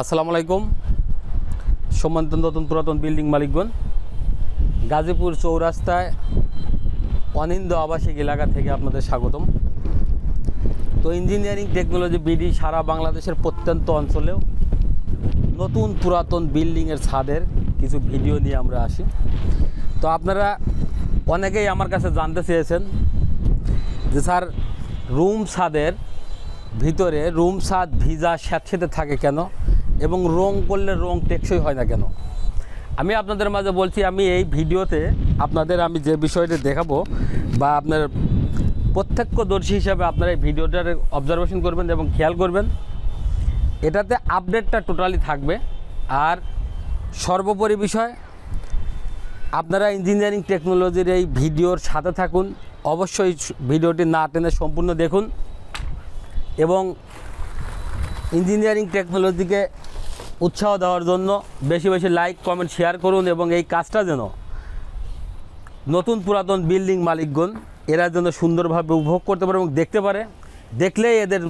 আসসালামু আলাইকুম। সম্মানিত নতুন পুরাতন বিল্ডিং মালিকগণ, গাজীপুর চৌরাস্তায় অনিন্দ আবাসিক এলাকা থেকে আপনাদের স্বাগতম। তো ইঞ্জিনিয়ারিং টেকনোলজি বিডি সারা বাংলাদেশের প্রত্যন্ত অঞ্চলেও নতুন পুরাতন বিল্ডিংয়ের ছাদের কিছু ভিডিও নিয়ে আমরা আসি। তো আপনারা অনেকেই আমার কাছে জানতে চেয়েছেন যে স্যার, রুম ছাদের ভিতরে রুম ছাদ ভিজা স্যাঁতসেঁতে থাকে কেন? এবং রং করলে রং টেকসই হয় না কেন? আমি আপনাদের মাঝে বলছি, আমি এই ভিডিওতে আপনাদের আমি যে বিষয়টি দেখাবো বা আপনার প্রত্যক্ষদর্শী হিসাবে আপনারা এই ভিডিওটার অবজারভেশন করবেন এবং খেয়াল করবেন, এটাতে আপডেটটা টোটালি থাকবে। আর সর্বোপরি বিষয়, আপনারা ইঞ্জিনিয়ারিং টেকনোলজির এই ভিডিওর সাথে থাকুন, অবশ্যই ভিডিওটি না টেনে সম্পূর্ণ দেখুন এবং ইঞ্জিনিয়ারিং টেকনোলজিকে উৎসাহ দেওয়ার জন্য বেশি বেশি লাইক, কমেন্ট, শেয়ার করুন এবং এই কাজটা যেন নতুন পুরাতন বিল্ডিং মালিকগণ এরা যেন সুন্দরভাবে উপভোগ করতে পারে এবং দেখতে পারে। দেখলেই এদের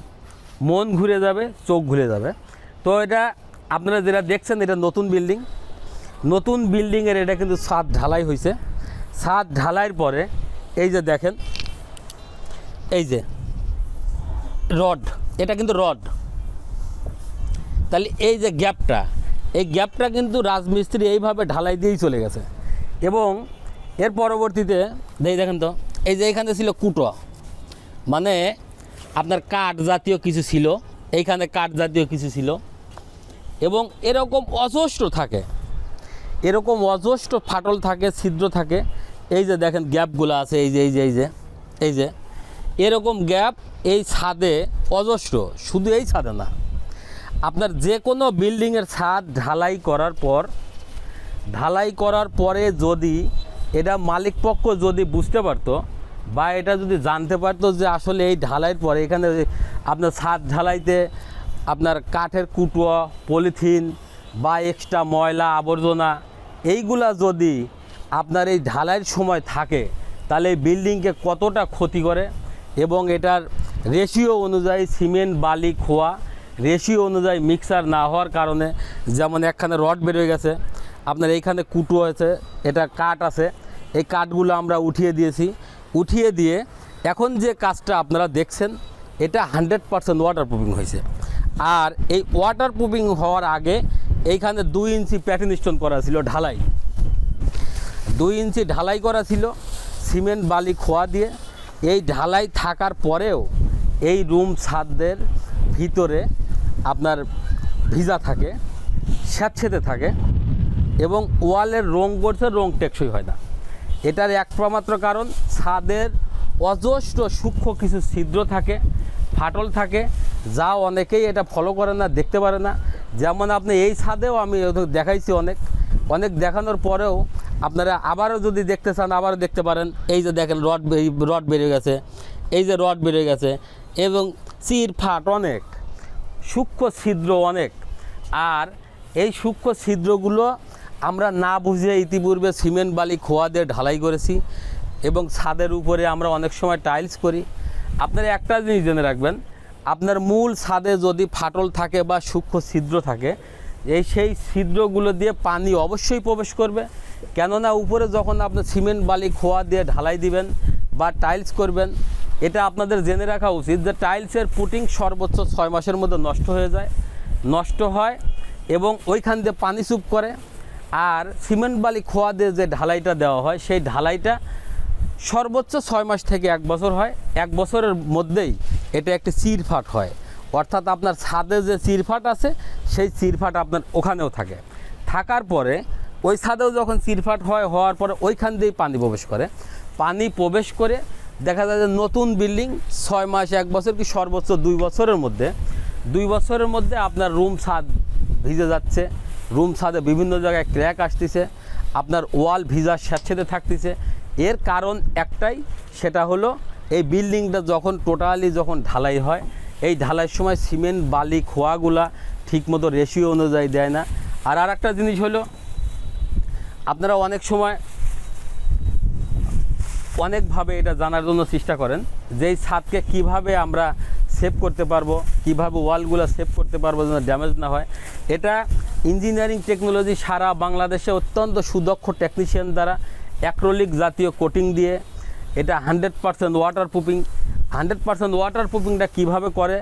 মন ঘুরে যাবে, চোখ ঘুরে যাবে। তো এটা আপনারা যেটা দেখছেন, এটা নতুন বিল্ডিং। নতুন বিল্ডিংয়ের এটা কিন্তু ছাদ ঢালাই হয়েছে ছাদ ঢালাইয়ের পরে এই যে দেখেন, এই যে রড, এটা কিন্তু রড। তাহলে এই যে গ্যাপটা, এই গ্যাপটা কিন্তু রাজমিস্ত্রি এইভাবে ঢালাই দিয়েই চলে গেছে। এবং এর পরবর্তীতে এই দেখেন তো, এই যে এখানে ছিল কুটো মানে আপনার কাঠ জাতীয় কিছু ছিল, এইখানে কাঠ জাতীয় কিছু ছিল, এবং এরকম অজস্র থাকে, এরকম অজস্র ফাটল থাকে, ছিদ্র থাকে, এই যে দেখেন গ্যাপগুলো আছে, এই যে এই যে এই যে এই যে, এরকম গ্যাপ এই ছাদে অজস্র, শুধু এই ছাদে না আপনার যে কোনো বিল্ডিংয়ের ছাদ ঢালাই করার পর, ঢালাই করার পরে যদি এটা মালিক পক্ষ যদি বুঝতে পারতো বা এটা যদি জানতে পারতো যে আসলে এই ঢালাইয়ের পরে এখানে আপনার ছাদ ঢালাইতে আপনার কাঠের কুটোয়া, পলিথিন বা এক্সট্রা ময়লা, আবর্জনা এইগুলা যদি আপনার এই ঢালাইয়ের সময় থাকে, তাহলে এই বিল্ডিংকে কতটা ক্ষতি করে এবং এটার রেশিও অনুযায়ী সিমেন্ট, বালি, খোয়া রেশিও অনুযায়ী মিক্সার না হওয়ার কারণে যেমন একখানে রড বেরোয় গেছে, আপনার এইখানে কুটো আছে, এটা কাঠ আছে, এই কাঠগুলো আমরা উঠিয়ে দিয়েছি। উঠিয়ে দিয়ে এখন যে কাজটা আপনারা দেখছেন, এটা হান্ড্রেড পারসেন্ট ওয়াটার প্রুফিং হয়েছে। আর এই ওয়াটার প্রুফিং হওয়ার আগে এইখানে দুই ইঞ্চি প্যাটিন স্টোন করা ছিল, ঢালাই। দুই ইঞ্চি ঢালাই করা ছিল সিমেন্ট বালি খোয়া দিয়ে। এই ঢালাই থাকার পরেও এই রুম ছাদদের ভিতরে আপনার ভিজা থাকে, স্যাঁতসেঁতে থাকে এবং ওয়ালের রং করছে রং টেকসই হয় না। এটার একমাত্র কারণ ছাদের অজস্র সূক্ষ্ম কিছু ছিদ্র থাকে, ফাটল থাকে, যা অনেকেই এটা ফলো করে না, দেখতে পারে না। যেমন আপনি এই ছাদেও আমি দেখাইছি অনেক। অনেক দেখানোর পরেও আপনারা আবারও যদি দেখতে চান, আবারও দেখতে পারেন। এই যে দেখেন রড রড বেরিয়ে গেছে, এই যে রড বেরিয়ে গেছে এবং চির ফাট অনেক। সূক্ষ্ম ছিদ্র অনেক। আর এই সূক্ষ্ম ছিদ্রগুলো আমরা না বুঝে ইতিপূর্বে সিমেন্ট, বালি, খোয়া দিয়ে ঢালাই করেছি এবং ছাদের উপরে আমরা অনেক সময় টাইলস করি। আপনারা একটা জিনিস জেনে রাখবেন, আপনার মূল ছাদে যদি ফাটল থাকে বা সূক্ষ্ম ছিদ্র থাকে, এই সেই ছিদ্রগুলো দিয়ে পানি অবশ্যই প্রবেশ করবে। কেননা উপরে যখন আপনি সিমেন্ট, বালি, খোয়া দিয়ে ঢালাই দিবেন বা টাইলস করবেন এটা আপনাদের জেনে রাখা উচিত যে টাইলসের পুটিং সর্বোচ্চ ছয় মাসের মধ্যে নষ্ট হয়ে যায়, নষ্ট হয় এবং ওইখান দিয়ে পানি চুপ করে আর সিমেন্ট বালি খোয়া দিয়ে যে ঢালাইটা দেওয়া হয়, সেই ঢালাইটা সর্বোচ্চ ছয় মাস থেকে এক বছর হয়। এক বছরের মধ্যেই এটা একটি চিরফাট হয়। অর্থাৎ আপনার ছাদে যে চিরফাট আছে, সেই চিরফাট আপনার ওখানেও থাকে। থাকার পরে ওই ছাদেও যখন চিরফাট হয়, হওয়ার পরে ওইখান দিয়েই পানি প্রবেশ করে। পানি প্রবেশ করে দেখা যায় যে নতুন বিল্ডিং ছয় মাস, এক বছর কি সর্বোচ্চ দুই বছরের মধ্যে। দুই বছরের মধ্যে আপনার রুম ছাদ ভিজে যাচ্ছে। রুম ছাদে বিভিন্ন জায়গায় ক্র্যাক আসতেছে। আপনার ওয়াল ভিজা স্যাঁতসেঁতে থাকতেছে। এর কারণ একটাই, সেটা হলো এই বিল্ডিংটা যখন টোটালি যখন ঢালাই হয়, এই ঢালাইয়ের সময় সিমেন্ট, বালি, খোয়াগুলা ঠিকমতো রেশিও অনুযায়ী দেয় না। আর আর একটা জিনিস হলো, আপনারা অনেক সময় অনেকভাবে এটা জানার জন্য চেষ্টা করেন যে এই ছাদকে কীভাবে আমরা সেভ করতে পারব, কীভাবে ওয়ালগুলো সেভ করতে পারব যেন ড্যামেজ না হয়। এটা ইঞ্জিনিয়ারিং টেকনোলজি সারা বাংলাদেশে অত্যন্ত সুদক্ষ টেকনিশিয়ান দ্বারা অ্যাক্রোলিক জাতীয় কোটিং দিয়ে এটা hundred percent waterproofing hundred percent water প্রুফিংটা কীভাবে করে,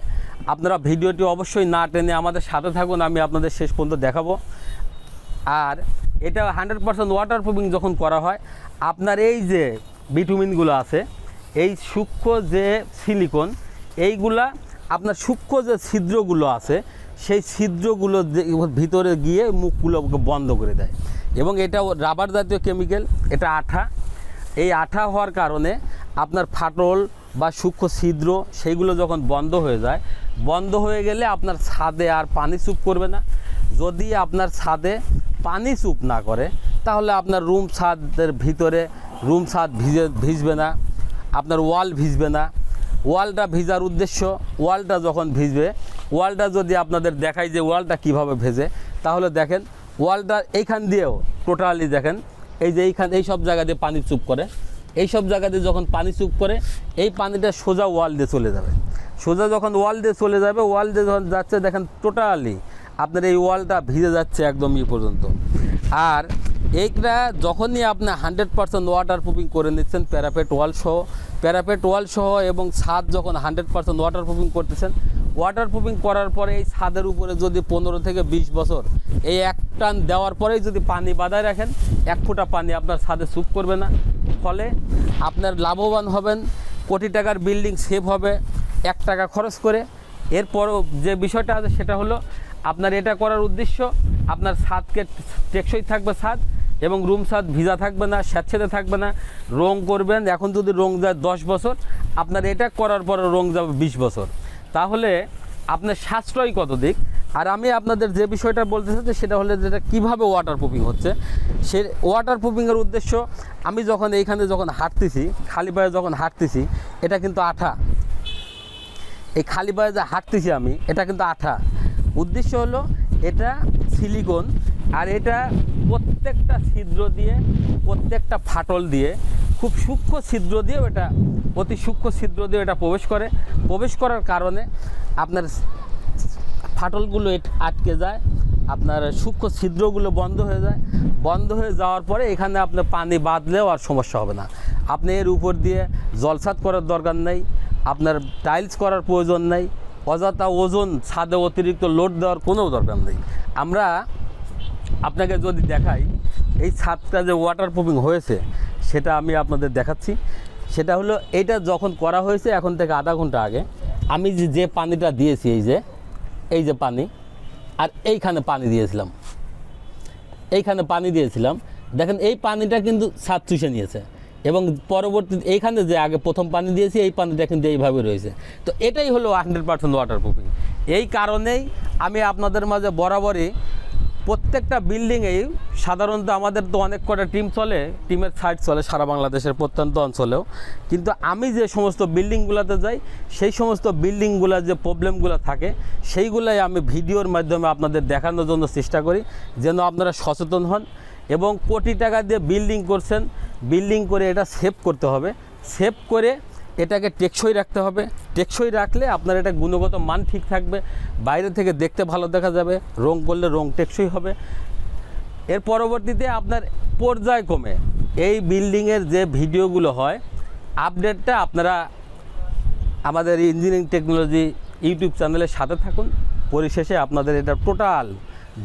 আপনারা ভিডিওটি অবশ্যই না টেনে আমাদের সাথে থাকুন, আমি আপনাদের শেষ পর্যন্ত দেখাবো। আর এটা হান্ড্রেড পার্সেন্ট ওয়াটার প্রুফিং যখন করা হয়, আপনার এই যে ভিটামিনগুলো আছে। এই সূক্ষ্ম যে সিলিকন, এইগুলা আপনার সূক্ষ্ম যে ছিদ্রগুলো আছে, সেই ছিদ্রগুলো ভিতরে গিয়ে মুখগুলো বন্ধ করে দেয়। এবং এটা রাবার জাতীয় কেমিক্যাল, এটা আঠা। এই আঠা হওয়ার কারণে আপনার ফাটল বা সূক্ষ্ম ছিদ্র সেইগুলো যখন বন্ধ হয়ে যায়, বন্ধ হয়ে গেলে আপনার ছাদে আর পানি চুপ করবে না। যদি আপনার ছাদে পানি চুপ না করে, তাহলে আপনার রুম ছাদের ভিতরে রুম ছাদ ভিজে ভিজবে না, আপনার ওয়াল ভিজবে না। ওয়ালটা ভিজার উদ্দেশ্য, ওয়ালটা যখন ভিজবে, ওয়ালটা যদি আপনাদের দেখাই যে ওয়ালটা কীভাবে ভেজে, তাহলে দেখেন ওয়ালটা এইখান দিয়েও টোটালি দেখেন, এই যে এইখান, এই সব জায়গা দিয়ে পানি চুপ করে। এই সব জায়গা দিয়ে যখন পানি চুপ করে, এই পানিটা সোজা ওয়াল দিয়ে চলে যাবে। সোজা যখন ওয়াল দিয়ে চলে যাবে, ওয়াল দিয়ে যখন যাচ্ছে, দেখেন টোটালি আপনার এই ওয়ালটা ভিজে যাচ্ছে একদম ই পর্যন্ত। আর এইটা যখনই আপনি হান্ড্রেড পার্সেন্ট ওয়াটার প্রুফিং করে নিচ্ছেন প্যারাপেট ওয়াল সহ প্যারাপেট ওয়াল সহ এবং ছাদ যখন হান্ড্রেড পার্সেন্ট ওয়াটার প্রুফিং করতেছেন ওয়াটার প্রুফিং করার পরে এই ছাদের উপরে যদি পনেরো থেকে বিশ বছর এই এক টান দেওয়ার পরেই যদি পানি বাদায় রাখেন, এক ফোঁটা পানি আপনার ছাদে চুপ করবে না। ফলে আপনার লাভবান হবেন, কোটি টাকার বিল্ডিং সেভ হবে, এক টাকা খরচ করে। এরপরও যে বিষয়টা আছে সেটা হলো, আপনার এটা করার উদ্দেশ্য, আপনার ছাদকে টেকসই থাকবে ছাদ এবং রুম ছাদ ভিজা থাকবে না, স্যাঁতসেঁতে থাকবে না, রং করবেন, এখন যদি রং যায় দশ বছর, আপনার এটা করার পরে রং যাবে বিশ বছর। তাহলে আপনার সাশ্রয় কত দিক? আর আমি আপনাদের যে বিষয়টা বলতে চাচ্ছি সেটা হলে যেটা কীভাবে ওয়াটার প্রুফিং হচ্ছে। সে ওয়াটার প্রুফিংয়ের উদ্দেশ্য, আমি যখন এইখানে যখন হাঁটতেছি, খালি পায়ে যখন হাঁটতেছি, এটা কিন্তু আঠা। এই খালি পায়ে যে হাঁটতেছি আমি, এটা কিন্তু আঠা। উদ্দেশ্য হলো এটা সিলিকন আর এটা প্রত্যেকটা ছিদ্র দিয়ে, প্রত্যেকটা ফাটল দিয়ে, খুব সূক্ষ্ম ছিদ্র দিয়েও এটা, অতি সূক্ষ্ম ছিদ্র দিয়ে এটা প্রবেশ করে। প্রবেশ করার কারণে আপনার ফাটলগুলো আটকে যায়, আপনার সূক্ষ্ম ছিদ্রগুলো বন্ধ হয়ে যায়। বন্ধ হয়ে যাওয়ার পরে এখানে আপনার পানি বাঁধলেও আর সমস্যা হবে না। আপনি এর উপর দিয়ে জলসাত করার দরকার নেই, আপনার টাইলস করার প্রয়োজন নেই, অযথা ওজন ছাদে অতিরিক্ত লোড দেওয়ার কোনো দরকার নেই। আমরা আপনাকে যদি দেখাই, এই ছাদটা যে ওয়াটার প্রুফিং হয়েছে, সেটা আমি আপনাদের দেখাচ্ছি। সেটা হলো, এটা যখন করা হয়েছে, এখন থেকে আধা ঘণ্টা আগে, আমি যে পানিটা দিয়েছি, এই যে এই যে পানি, আর এইখানে পানি দিয়েছিলাম। এইখানে পানি দিয়েছিলাম। দেখেন, এই পানিটা কিন্তু ছাদ চুষে নিয়েছে। এবং পরবর্তী, এইখানে যে আগে প্রথম পানি দিয়েছি, এই পানিটা কিন্তু এইভাবে রয়েছে। তো এটাই হলো হান্ড্রেড পার্সেন্ট ওয়াটার প্রুফিং এই কারণেই আমি আপনাদের মাঝে বরাবরই প্রত্যেকটা বিল্ডিংয়েই সাধারণত আমাদের তো অনেক কটা টিম চলে টিমের সাইড চলে সারা বাংলাদেশের প্রত্যন্ত অঞ্চলেও। কিন্তু আমি যে সমস্ত বিল্ডিংগুলোতে যাই, সেই সমস্ত বিল্ডিংগুলোর যে প্রবলেমগুলো থাকে, সেইগুলাই আমি ভিডিওর মাধ্যমে আপনাদের দেখানোর জন্য চেষ্টা করি, যেন আপনারা সচেতন হন এবং কোটি টাকা দিয়ে বিল্ডিং করছেন, বিল্ডিং করে এটা সেভ করতে হবে। সেভ করে এটাকে টেকসই রাখতে হবে। টেকসই রাখলে আপনার এটা গুণগত মান ঠিক থাকবে। বাইরে থেকে দেখতে ভালো দেখা যাবে। রং করলে রং টেকসই হবে। এর পরবর্তীতে আপনার পর্যায় পর্যায়ক্রমে এই বিল্ডিংয়ের যে ভিডিওগুলো হয়, আপডেটটা আপনারা আমাদের ইঞ্জিনিয়ারিং টেকনোলজি ইউটিউব চ্যানেলের সাথে থাকুন। পরিশেষে আপনাদের এটা টোটাল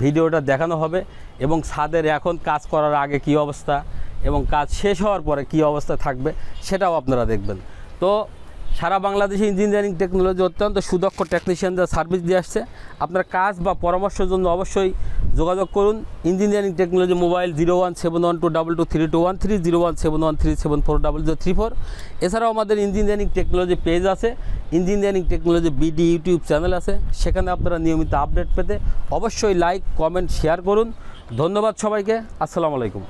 ভিডিওটা দেখানো হবে এবং ছাদের এখন কাজ করার আগে কি অবস্থা এবং কাজ শেষ হওয়ার পরে কি অবস্থা থাকবে, সেটাও আপনারা দেখবেন। তো সারা বাংলাদেশে ইঞ্জিনিয়ারিং টেকনোলজি অত্যন্ত সুদক্ষ টেকনিশিয়ানদের সার্ভিস দিয়ে আসছে। আপনার কাজ বা পরামর্শের জন্য অবশ্যই যোগাযোগ করুন। Engineering technology mobile zero one seven one two double two three two one three zero one seven one three seven four double zero three four এছাড়াও আমাদের ইঞ্জিনিয়ারিং টেকনোলজি পেজ আছে। Engineering technology BD YouTube channel আছে। সেখানে আপনারা নিয়মিত update পেতে অবশ্যই like comment share করুন। ধন্যবাদ সবাইকে। আসসালামু আলাইকুম।